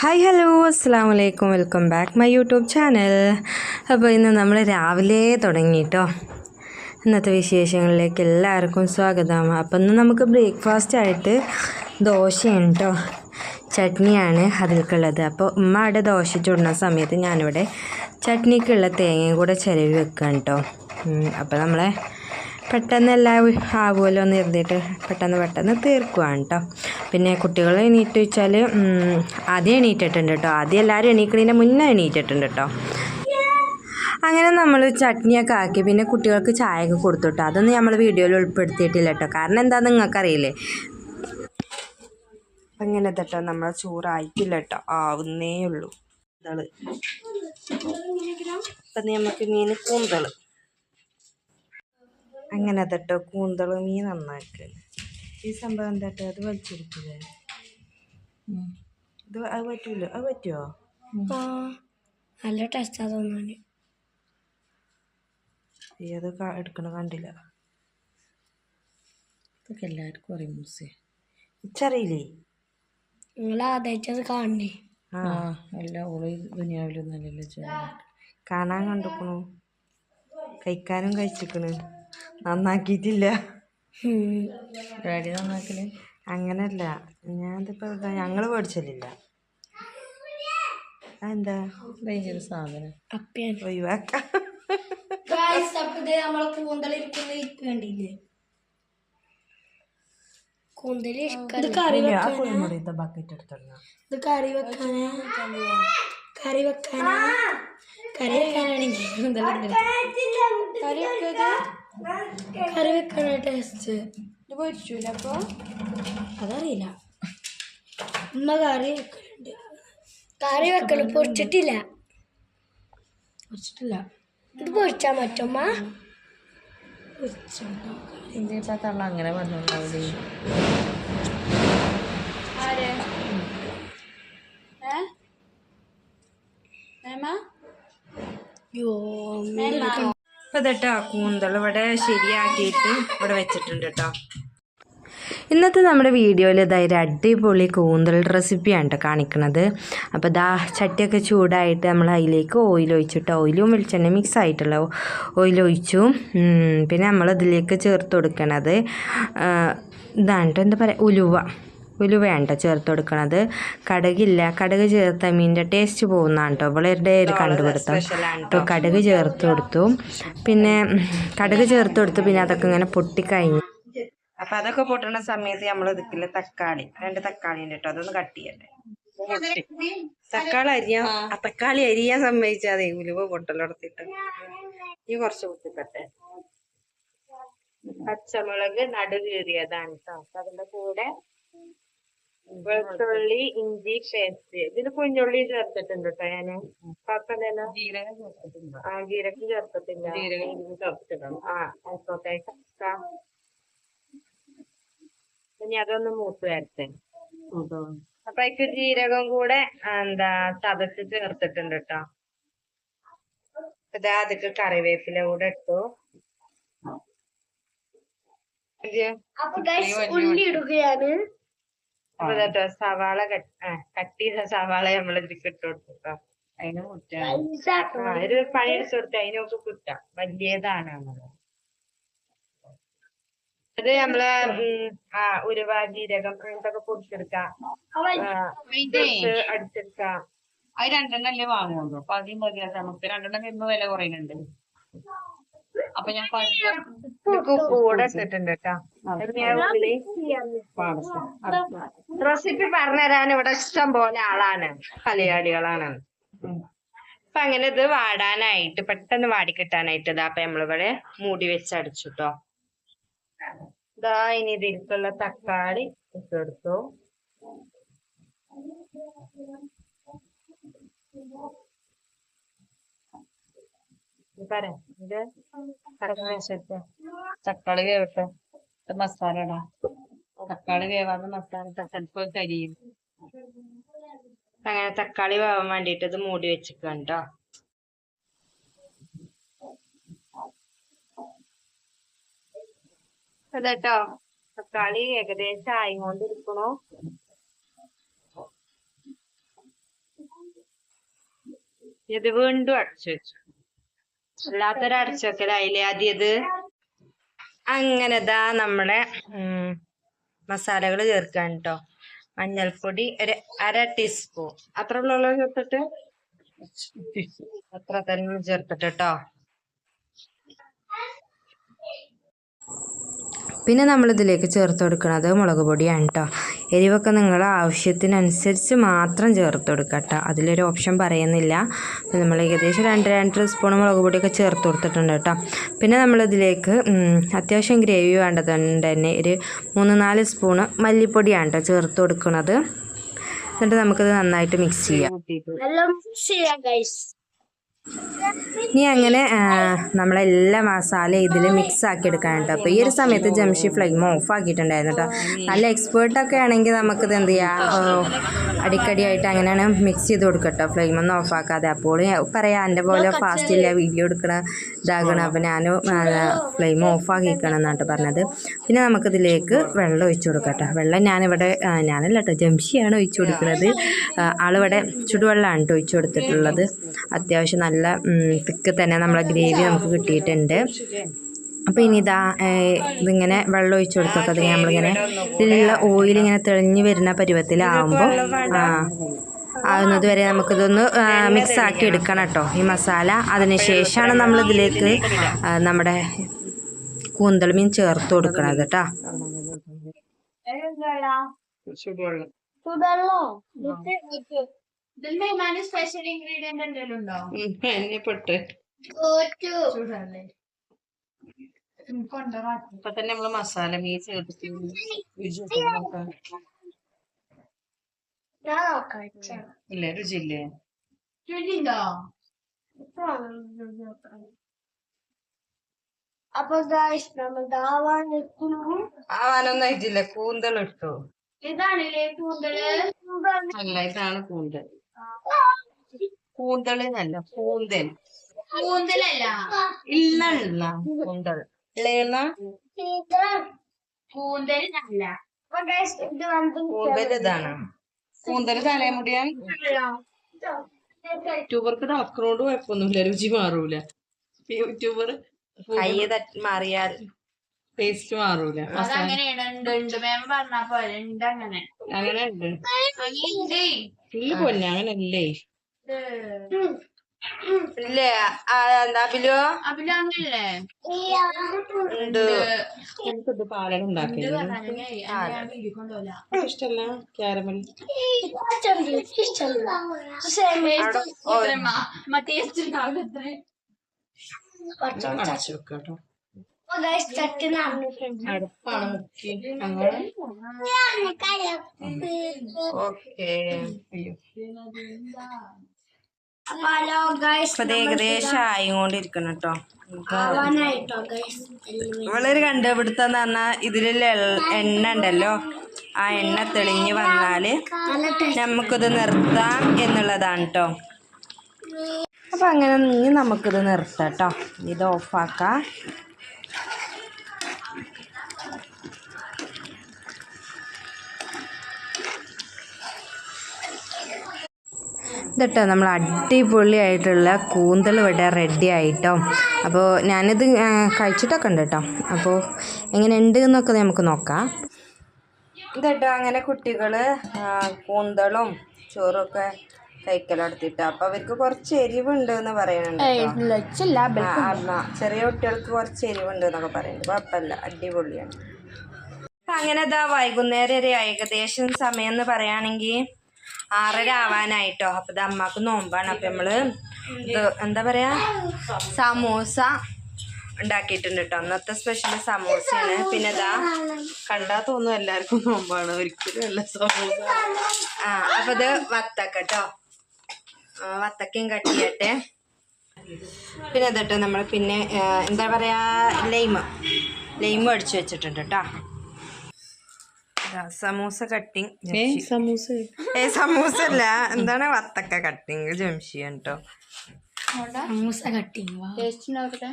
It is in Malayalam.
ഹായ് ഹലോ അസ്സാം വലൈക്കും welcome back my YouTube channel അപ്പോൾ ഇന്ന് നമ്മൾ രാവിലെ തുടങ്ങിയിട്ടോ ഇന്നത്തെ വിശേഷങ്ങളിലേക്ക് എല്ലാവർക്കും സ്വാഗതം. അപ്പം ഇന്ന് നമുക്ക് ബ്രേക്ക്ഫാസ്റ്റ് ആയിട്ട് ദോശയാണ് കേട്ടോ ചട്നിയാണ് അതിൽക്കുള്ളത്. അപ്പോൾ ഉമ്മ അവിടെ ദോശ ചുടുന്ന സമയത്ത് ഞാനിവിടെ ചട്നിക്കുള്ള തേങ്ങയും കൂടെ ചിലവ് വെക്കുകയാണ് കേട്ടോ അപ്പോൾ നമ്മളെ പെട്ടെന്ന് എല്ലാം ആവുമല്ലോ എന്ന് കരുതിയിട്ട് പെട്ടെന്ന് പെട്ടെന്ന് തീർക്കുവാണ് കേട്ടോ പിന്നെ കുട്ടികൾ എണീറ്റ് വെച്ചാൽ ആദ്യം എണീറ്റിട്ടുണ്ട് കേട്ടോ ആദ്യം എല്ലാവരും എണീക്കണതിന്റെ മുന്നേ എണീറ്റിട്ടുണ്ട് കേട്ടോ അങ്ങനെ നമ്മൾ ചട്നിയൊക്കെ ആക്കി പിന്നെ കുട്ടികൾക്ക് ചായയൊക്കെ കൊടുത്തു കേട്ടോ അതൊന്നും നമ്മൾ വീഡിയോയിൽ ഉൾപ്പെടുത്തിയിട്ടില്ല കേട്ടോ കാരണം എന്താണെന്ന് നിങ്ങൾക്കറിയില്ലേ? അങ്ങനെ തട്ടോ നമ്മളെ ചോറായിട്ടില്ല കേട്ടോ ആവുന്നേ ഉള്ളൂ അപ്പം നമുക്ക് മീൻ കൂന്തൾ. അങ്ങനെ തട്ടോ കൂന്തളും മീൻ നന്നാക്കുക ഈ സംഭവം എന്താ ട്ടോ അത് വലിച്ചെടുക്കുക ഇത് അത് പറ്റൂല. അത് പറ്റുമോ നല്ല ടേസ്റ്റാ തോന്നാൻ ഈ അത് എടുക്കണ കണ്ടില്ല. ഇതൊക്കെ എല്ലാവർക്കും അറിയും മുസേ. ഇച്ചറിയില്ലേ? നിങ്ങൾ ആദ്യമായിട്ടത് കാണണേ ആ. ആ എല്ലാ ഓൾ ദുനിയാവിലൊന്നും അല്ലല്ലോ കാണാൻ കണ്ടിക്കണു. കഴിക്കാനും കഴിച്ചിക്കണ്. നന്നാക്കിയിട്ടില്ല. നന്നാക്കൽ. അങ്ങനല്ല. ഞാനിപ്പോൾ ഞങ്ങൾ മേടിച്ചലില്ല. അതെന്താ? ഭയങ്കര സാധനം. ഒഴിവാക്കാം. നമ്മളെ കണ്ടില്ലേ? കൂന്തൽ ഇത് കറി ആ വെക്കാനാ? കുളിമുറിയത്തെ ബക്കറ്റ് എടുത്തിടണം ഇത് കറി വെക്കാനാ? കറി വെക്കാനാ? കറി വെക്കാനാണെങ്കിൽ കൂന്തലുണ്ട് കറി വെക്കാതെ കറി വെക്കണ ടേസ്റ്റ് ഇത് പൊരിച്ചൂല അപ്പോൾ അതറിയില്ല. ഉമ്മ കറി വെക്കലുണ്ട്. കറി വെക്കണം പൊരിച്ചിട്ടില്ല. പൊരിച്ചിട്ടില്ല. ഇത് പൊരിച്ചാ മറ്റമ്മ? ഇന്ത്യയിലെ തള്ള അങ്ങനെ പറഞ്ഞുണ്ടാവില്ലേ യോ അപ്പോൾ ഇതട്ടോ കൂന്തൾ ഇവിടെ ശരിയാക്കിയിട്ട് ഇവിടെ വെച്ചിട്ടുണ്ട് കേട്ടോ ഇന്നത്തെ നമ്മുടെ വീഡിയോയിൽ ഒരു അടിപൊളി കൂന്തൽ റെസിപ്പിയാണ് കേട്ടോ കാണിക്കണത്. അപ്പോൾ ദാ ചട്ടിയൊക്കെ ചൂടായിട്ട് നമ്മൾ അതിലേക്ക് ഓയിൽ ഒഴിച്ചിട്ട് ഓയിലും വെളിച്ചെണ്ണ മിക്സ് ആയിട്ടുള്ള ഓയിൽ ഒഴിച്ചു. പിന്നെ നമ്മൾ ഇതിലേക്ക് ചേർത്ത് കൊടുക്കണത് ഇതാണ് എന്താ പറയുക ഉലുവ. ഉലുവയാണ് വേണ്ട ചേർത്ത് കൊടുക്കണത്. കടുകില്ല. കടുക് ചേർത്ത മീനിന്റെ ടേസ്റ്റ് പോകുന്നതാണ് കേട്ടോ ഇവളുടെ ഒരു കണ്ടുപിടുത്തം. അപ്പോൾ കടുക് ചേർത്ത് കൊടുത്തു. പിന്നെ കടുക് ചേർത്ത് കൊടുത്തു. പിന്നെ അതൊക്കെ ഇങ്ങനെ പൊട്ടിക്കഴിഞ്ഞു. അപ്പൊ അതൊക്കെ പൊട്ടണ സമയത്ത് നമ്മൾ ഇതിക്കില്ല തക്കാളി. രണ്ട് തക്കാളി ഉണ്ട് കേട്ടോ അതൊന്ന് കട്ട് ചെയ്യട്ടെ തക്കാളി അരിയാൻ ആ. തക്കാളി അരിയാൻ സമ്മതിച്ചാതെ ഉലുവ പൊട്ടലെടുത്തിട്ട് ഈ കുറച്ച് കുത്തിക്കട്ടെ. പച്ചമുളക് നടു കീറിയതാണ് കേട്ടോ അതിന്റെ കൂടെ വെളുത്തുള്ളി ഇഞ്ചി പേസ്റ്റ്. ഇതിൽ കുഞ്ഞുള്ളി ചേർത്തിട്ടുണ്ട് കേട്ടോ ഞാൻ. കുഴപ്പമില്ലല്ലോ ആ ജീരകം ചേർത്തിട്ടില്ല. ആ ആയിക്കോട്ടെ. ആ. ഇനി അതൊന്ന് മൂത്ത് വരട്ടെ. അപ്പൊ അതിക്ക് ജീരകം കൂടെ എന്താ ചതച്ച് ചേർത്തിട്ടുണ്ട് കേട്ടോ ഇതാ അതിക്ക് കറിവേപ്പില കൂടെ ഇട്ടു. അപ്പൊ ഉള്ളി ഇടുകയാണ്. അപ്പൊ ഇതാട്ടോ സവാള കട്ട് ചെയ്ത സവാള നമ്മൾ ഇതിലേക്ക് ഇട്ട് കൊടുത്തു. കേട്ടോ അതിന് മുറ്റ. ആ ഒരു പണി അടിച്ചു കൊടുത്ത് അതിനൊക്കെ കിട്ടാം വലിയതാണ് നമ്മൾ. അത് നമ്മൾ ആ ഉരുവ ജീരകം അങ്ങനത്തൊക്കെ പൊടിച്ചെടുക്കാം. അടിച്ചെടുക്കാം. അത് രണ്ടെണ്ണല്ലേ വാങ്ങുള്ളൂ. അപ്പൊ അതിൽ മതി. നമുക്ക് രണ്ടെണ്ണം വരുമ്പോ വില കുറയുന്നുണ്ട്. അപ്പൊ ഞാൻ കൂടെ ഇട്ടിട്ടുണ്ട് കേട്ടോ റെസിപ്പി പറഞ്ഞുതരാൻ ഇവിടെ ഇഷ്ടം പോലെ ആളാണ്. മലയാളികളാണ് അപ്പൊ അങ്ങനെ ഇത് വാടാനായിട്ട് പെട്ടെന്ന് വാടി കിട്ടാനായിട്ട് ഇതാ അപ്പൊ നമ്മളിവിടെ മൂടി വെച്ച് അടിച്ചു കേട്ടോ ഇതാ ഇനി ഇതിലേക്കുള്ള തക്കാളി ഇട്ടെടുത്തു. ഇത് പറ ഇത് കറക്റ്റ് തക്കാളി വേവട്ടെ മസാല ഇടാം. തക്കാളി വേവാതെ മസാല ചിലപ്പോ കരിയും. അങ്ങനെ തക്കാളി വേവാൻ വേണ്ടിട്ട് ഇത് മൂടി കേട്ടോ അതെട്ടോ തക്കാളി ഏകദേശം ആയിക്കൊണ്ടിരിക്കണു. ഇത് വീണ്ടും അടച്ചു വെച്ചു. അല്ലാത്തൊരു അടച്ചു വെക്കലായില്ലേ ആദ്യം ഇത് അങ്ങനെ ദാ നമ്മളെ മസാലകൾ ചേർക്കാൻ കേട്ടോ മഞ്ഞൾപ്പൊടി ഒരു അര ടീസ്പൂൺ അത്ര ഉള്ളൂ ചേർത്തിട്ട്? അത്ര തന്നെ ചേർത്തിട്ട് കേട്ടോ പിന്നെ നമ്മളിതിലേക്ക് ചേർത്ത് കൊടുക്കുന്നത് മുളക് പൊടിയാണ് കേട്ടോ എരിവൊക്കെ നിങ്ങൾ ആവശ്യത്തിനനുസരിച്ച് മാത്രം ചേർത്ത് കൊടുക്കുക കേട്ടോ അതിലൊരു ഓപ്ഷൻ പറയുന്നില്ല. അപ്പം നമ്മൾ ഏകദേശം രണ്ട് രണ്ടര സ്പൂൺ മുളക് പൊടിയൊക്കെ ചേർത്ത് കൊടുത്തിട്ടുണ്ട് കേട്ടോ പിന്നെ നമ്മളിതിലേക്ക് അത്യാവശ്യം ഗ്രേവി വേണ്ടതുകൊണ്ട് തന്നെ ഒരു മൂന്ന് നാല് സ്പൂണ് മല്ലിപ്പൊടിയാണ് കേട്ടോ ചേർത്ത് കൊടുക്കുന്നത് എന്നിട്ട് നമുക്കിത് നന്നായിട്ട് മിക്സ് ചെയ്യാം. മിക്സ് ചെയ്യാം ഇനി അങ്ങനെ നമ്മളെല്ലാ മസാല ഇതിൽ മിക്സ് ആക്കി എടുക്കാൻ കേട്ടോ അപ്പോൾ ഈ ഒരു സമയത്ത് ജംഷി ഫ്ലെയിം ഓഫ് ആക്കിയിട്ടുണ്ടായിരുന്നു കേട്ടോ നല്ല എക്സ്പേർട്ടൊക്കെ ആണെങ്കിൽ നമുക്കിത് എന്ത് ചെയ്യാം അടിക്കടിയായിട്ട് അങ്ങനെയാണ് മിക്സ് ചെയ്ത് കൊടുക്കുക കേട്ടോ ഫ്ലെയിം ഒന്നും ഓഫ് ആക്കാതെ. അപ്പോൾ പറയാം എന്റെ പോലെ ഫാസ്റ്റ് ഇല്ല വീഡിയോ എടുക്കണ ഇതാകണം. അപ്പോൾ ഞാൻ ഫ്ലെയിം ഓഫ് ആക്കിക്കണം എന്നാട്ട് പറഞ്ഞത്. പിന്നെ നമുക്കിതിലേക്ക് വെള്ളം ഒഴിച്ചു കൊടുക്കട്ടോ. വെള്ളം ഞാനിവിടെ ഞാനല്ല കേട്ടോ ജംഷിയാണ് ഒഴിച്ചു കൊടുക്കുന്നത് ആളിവിടെ ചുടുവെള്ളമാണ് കേട്ടോ ഒഴിച്ചു കൊടുത്തിട്ടുള്ളത്. അത്യാവശ്യം നല്ല തിക്ക് തന്നെ നമ്മളെ ഗ്രേവി നമുക്ക് കിട്ടിയിട്ടുണ്ട്. അപ്പോൾ ഇനി ഇതാ ഇതിങ്ങനെ വെള്ളം ഒഴിച്ചു കൊടുത്തൊക്കെ അതിന് നമ്മളിങ്ങനെ ഇതിലുള്ള ഓയിൽ ഇങ്ങനെ തെളിഞ്ഞു വരുന്ന പരുവത്തിലാവുമ്പോൾ ആ ആകുന്നത് വരെ നമുക്കിതൊന്ന് മിക്സ് ആക്കി എടുക്കണം കേട്ടോ. ഈ മസാല അതിന് ശേഷമാണ് നമ്മളിതിലേക്ക് നമ്മുടെ കൂന്തൽ മീൻ ചേർത്ത് കൊടുക്കണത് കേട്ടോ. ചുടുവെള്ളം ഇതിൽ സ്പെഷ്യൽ ഇൻഗ്രീഡിയന്റ് എന്തെങ്കിലും ഉണ്ടോ ഇപ്പൊ തന്നെ നമ്മൾ മസാല മീ ചേർത്ത് ഇല്ലേ രുചിയില്ലേ? രുചിണ്ടോ അപ്പൊ ആവാനൊന്നും ആയിട്ടില്ല. കൂന്തൽ ഇട്ടു ഇതാണില്ലേ കൂന്തൽ അല്ല ഇതാണ് കൂന്തൽ കൂന്തൾ എന്നല്ല കൂന്തൽ. കൂന്തലല്ല. ഇല്ല ഇല്ല കൂന്തൽ ഇളയെന്ന കൂന്തൽ അല്ല കൂന്തൽ ഇതാണ് കൂന്തൽ യൂട്യൂബർക്ക് നടക്കണോണ്ട് കുഴപ്പമൊന്നുമില്ല രുചി മാറൂല. യൂട്യൂബർ കൈ മാറിയാൽ ടേസ്റ്റ് മാറൂല. അതങ്ങനെയാണ്. ഉണ്ട് പറഞ്ഞ പോലെ ഉണ്ട് അങ്ങനെ. അങ്ങനെ ഉണ്ട്. അങ്ങനെ ഉണ്ട് ഇല്ല? പൊന്നെ എന്താ അങ്ങനല്ലേ ഉണ്ട്. പാലട ഇഷ്ടല്ല ക്യാരമൽ അത്ര അടച്ചു വെക്കാട്ടോ അടുപ്പാണ് മുക്കി. ഓക്കെ അപ്പൊ ഏകദേശം ആയിക്കൊണ്ടിരിക്കണം കേട്ടോ ഇവളൊരു കണ്ടുപിടുത്തം തന്നാ പറഞ്ഞാൽ ഇതിലുള്ള എണ്ണ ഉണ്ടല്ലോ. ആ എണ്ണ തെളിഞ്ഞു വന്നാൽ നമുക്കിത് നിർത്താം എന്നുള്ളതാണ് കേട്ടോ അപ്പം അങ്ങനെ ഇനി നമുക്കിത് നിർത്താം കേട്ടോ ഇത് ഓഫാക്കാം ഇതട്ടോ നമ്മൾ അടിപൊളിയായിട്ടുള്ള കൂന്തൽ വട റെഡി ആയിട്ടോ. അപ്പോൾ ഞാനിത് കഴിച്ചിട്ടൊക്കെ ഉണ്ട് കേട്ടോ അപ്പോൾ എങ്ങനെ ഉണ്ട് എന്നൊക്കെ നമുക്ക് നോക്കാം. ഇതട്ടോ അങ്ങനെ കുട്ടികൾ കൂന്തളും ചോറും കഴിക്കലെടുത്തിട്ട് അപ്പൊ അവർക്ക് കുറച്ച് എരിവുണ്ട് എന്ന് പറയുന്നുണ്ട് ചെറിയ കുട്ടികൾക്ക് കുറച്ച് എരിവുണ്ട് എന്നൊക്കെ പറയുന്നുണ്ട് കുഴപ്പമില്ല അടിപൊളിയാണ്. അങ്ങനെ ഇതാ വൈകുന്നേരം ഒരു ഏകദേശം സമയം എന്ന് പറയുകയാണെങ്കിൽ ആറര ആവാനായിട്ടോ. അപ്പൊ ഇത് അമ്മയ്ക്ക് നോമ്പാണ്. അപ്പൊ നമ്മൾ എന്താ പറയാ? സമൂസ ഉണ്ടാക്കിയിട്ടുണ്ട് കേട്ടോ അന്നത്തെ സ്പെഷ്യൽ സമൂസയാണ്. പിന്നെ ഇതാ കണ്ടാ തോന്നും എല്ലാവർക്കും നോമ്പാണ്. ഒരിക്കലും അല്ല സമൂസ. ആ അപ്പൊ ഇത് വത്തക്ക കേട്ടോ ആ, വത്തക്കയും കട്ട് ചെയ്യട്ടെ പിന്നെ ഇതിട്ട് നമ്മൾ പിന്നെ എന്താ പറയാ ലൈമ്. ലൈമ് അടിച്ചു വെച്ചിട്ടുണ്ട് കേട്ടോ സമൂസ കട്ടിങ് സമൂസ? ഏ സമൂസ അല്ല എന്താണ് വത്തക്ക കട്ടിങ് കേട്ടോ സമൂസ കട്ടിങ് ടേസ്റ്റ് ഉണ്ടാക്കട്ടെ